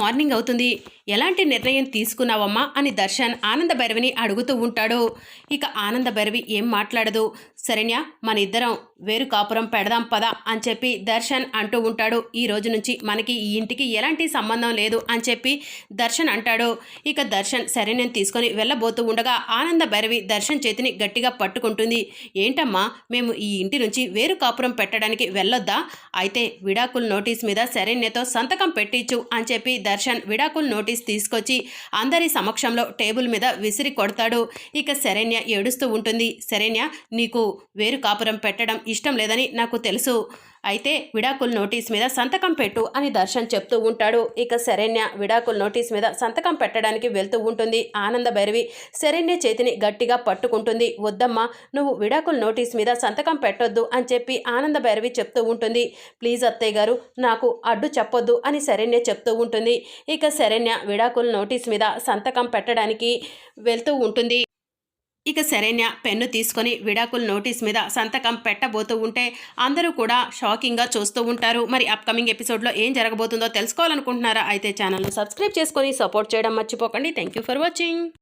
Morning అవుతుంది. ఎలాంటి నిర్ణయం తీసుకున్నావమ్మా? అని దర్శన్ ఆనంద భైరవిని అడుగుతూ ఉంటాడు. ఇక ఆనంద భైరవి ఏం మాట్లాడదు. శరణ్య మన ఇద్దరం వేరు కాపురం పెడదాం పదా అని చెప్పి దర్శన్ అంటూ ఉంటాడు. ఈ రోజు నుంచి మనకి ఈ ఇంటికి ఎలాంటి సంబంధం లేదు అని చెప్పి దర్శన్ అంటాడు. ఇక దర్శన్ శరణ్యం తీసుకొని వెళ్ళబోతూ ఉండగా ఆనంద భైరవి దర్శన్ చేతిని గట్టిగా పట్టుకుంటుంది. ఏంటమ్మా? మేము ఈ ఇంటి నుంచి వేరు కాపురం పెట్టడానికి వెళ్ళొద్దా? అయితే విడాకుల నోటీస్ మీద శరణ్యతో సంతకం పెట్టించు అని చెప్పి దర్శన్ విడాకుల నోటీస్ తీసుకొచ్చి అందరి సమక్షంలో టేబుల్ మీద విసిరి కొడతాడు. ఇక శరణ్య ఏడుస్తూ ఉంటుంది. శరణ్య నీకు వేరు కాపురం పెట్టడం ఇష్టం లేదని నాకు తెలుసు. అయితే విడాకుల నోటీస్ మీద సంతకం పెట్టు అని దర్శన్ చెప్తూ ఉంటాడు. ఇక శరణ్య విడాకుల నోటీస్ మీద సంతకం పెట్టడానికి వెళ్తూ ఉంటుంది. ఆనంద భైరవి శరణ్య చేతిని గట్టిగా పట్టుకుంటుంది. వద్దమ్మా నువ్వు విడాకుల నోటీస్ మీద సంతకం పెట్టొద్దు అని చెప్పి ఆనంద భైరవి చెప్తూ ఉంటుంది. ప్లీజ్ అత్తయ్య గారు నాకు అడ్డు చెప్పొద్దు అని శరణ్య చెప్తూ ఉంటుంది. ఇక శరణ్య విడాకుల నోటీస్ మీద సంతకం పెట్టడానికి వెళ్తూ ఉంటుంది. ఇక శరణ్య పెన్ను తీసుకొని విడాకుల నోటీస్ మీద సంతకం పెట్టబోతూ ఉంటే అందరూ కూడా షాకింగ్గా చూస్తూ ఉంటారు. మరి అప్కమింగ్ ఎపిసోడ్లో ఏం జరగబోతుందో తెలుసుకోవాలనుకుంటున్నారా? అయితే ఛానల్ను సబ్స్క్రైబ్ చేసుకొని సపోర్ట్ చేయడం మర్చిపోకండి. Thank you for watching